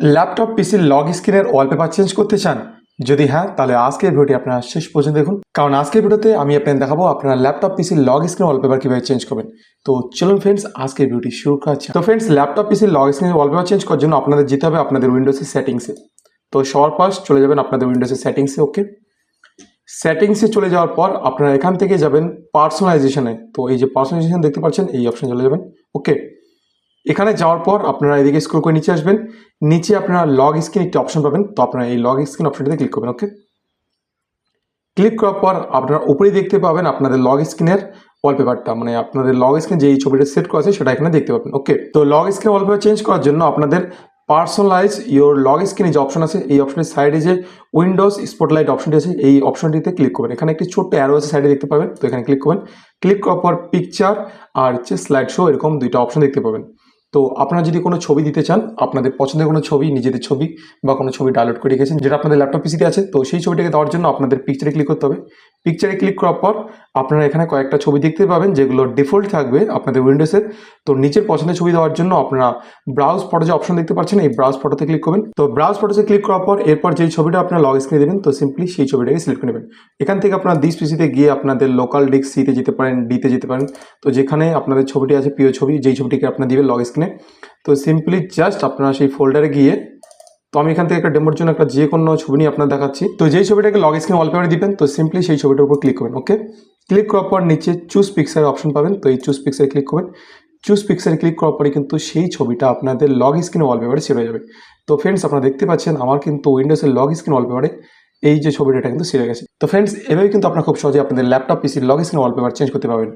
Laptop পিসির lock স্ক্রিনের wallpaper change করতে চান? যদি হ্যাঁ তাহলে আজকের ভিডিওটি আপনারা শেষ পর্যন্ত দেখুন। কারণ আজকের ভিডিওতে আমি আপনাদের দেখাবো আপনারা ল্যাপটপ পিসির লগ স্ক্রিন ওয়ালপেপার কীভাবে চেঞ্জ করবেন। তো চলুন ফ্রেন্ডস আজকের ভিডিওটি শুরু করা। তো ফ্রেন্ডস ল্যাপটপ পিসির লগ স্ক্রিনের ওয়ালপেপার চেঞ্জ করার জন্য আপনাদের যেতে হবে আপনাদের উইন্ডোজের সেটিংসে তো সবার ফার্স্ট চলে যাবেন আপনাদের উইন্ডোজের সেটিংসে ওকে সেটিংসে চলে যাওয়ার পর আপনারা এখান থেকে যাবেন পার্সোনালাইজেশনে তো এই যে পার্সোনালাইজেশন দেখতে পাচ্ছেন, এই অপশনে চলে যাবেন ওকে এখানে যাওয়ার পর আপনারা এদিকে স্ক্রল করে নিচে আসবেন। নিচে আপনারা লগ স্ক্রিন একটি অপশন পাবেন। তো আপনারা এই লগ স্ক্রিন অপশনটিতে ক্লিক করবেন ওকে ক্লিক করার পর আপনারা উপরেই দেখতে পাবেন আপনাদের লগ স্ক্রিনের ওয়ালপেপারটা মানে আপনাদের লগ স্ক্রিন যে ছবিটা সেট করা আছে, সেটা এখানে দেখতে পাবেন ওকে তো লগ স্ক্রিন ওয়ালপেপার চেঞ্জ করার জন্য আপনাদের পার্সোনালাইজ ইওর লগ স্ক্রিনে যে অপশন আছে, এই অপশনের সাইডে যে উইন্ডোজ স্পটলাইট অপশনটি আছে, এই অপশনটিতে ক্লিক করবেন। এখানে একটি ছোট্ট অ্যারো আছে সাইডে দেখতে পাবেন, তো এখানে ক্লিক করবেন। ক্লিক করার পর পিকচার আর হচ্ছে স্লাইড শো এরকম দুইটা অপশন দেখতে পাবেন। তো আপনারা যদি কোনো ছবি দিতে চান, আপনাদের পছন্দের কোনো ছবি, নিজেদের ছবি বা কোনো ছবি ডাউনলোড করে রেখেছেন, যেটা আপনাদের ল্যাপটপ পিসিতে আছে, তো সেই ছবিটাকে দেওয়ার জন্য আপনাদের পিকচারে ক্লিক করতে হবে। পিকচারে ক্লিক করার পর আপনারা এখানে কয়েকটা ছবি দেখতে পাবেন, যেগুলো ডিফল্ট থাকবে আপনাদের উইন্ডোজের তো নিচের পছন্দের ছবি দেওয়ার জন্য আপনারা ব্রাউজ ফটো যে অপশন দেখতে পাচ্ছেন, এই ব্রাউজ ফটোতে ক্লিক করবেন। তো ব্রাউজ ফটোতে ক্লিক করার পর এরপর যেই ছবিটা আপনার লগ স্ক্রিনে দেবেন, তো সিম্পলি সেই ছবিটাকে সিলেক্ট করে নেবেন। এখান থেকে আপনারা দিস পিসিতে গিয়ে আপনাদের লোকাল ডিস্ক সিতে যেতে পারেন ডিতে যেতে পারেন। তো যেখানে আপনাদের ছবিটি আছে প্রিয় ছবি, যেই ছবিটিকে আপনার দিবেন লগ স্ক্রিনে তো সিম্পলি জাস্ট আপনারা সেই ফোল্ডারে গিয়ে তো আমি এখান থেকে একটা ডেমোর জন্য একটা যে কোনো ছবি নিয়ে আপনার দেখাচ্ছি। তো যেই ছবিটাকে লগ স্ক্রিন ওয়ালপেপারে দিবেন, তো সিম্পলি সেই ছবিটার উপর ক্লিক করবেন ওকে ক্লিক করার পর নিচে চুজ পিক্সার অপশন পাবেন, তো এই চুজ পিক্সারে ক্লিক করবেন। চুজ পিক্সারে ক্লিক করার পরে কিন্তু সেই ছবিটা আপনাদের লগ স্ক্রিন ওয়ালপেপারে হয়ে যাবে। তো ফ্রেন্ডস আপনারা দেখতে পাচ্ছেন আমার কিন্তু উইন্ডোজের লগ স্ক্রিন ওয়ালপেপারে এই যে ছবিটা কিন্তু সেরে গেছে। তো ফ্রেন্ডস এভাবে কিন্তু আপনারা খুব সহজে আপনাদের ল্যাপটপ পিসির লগ স্ক্রিন ওয়ালপেপার চেঞ্জ করতে পারবেন।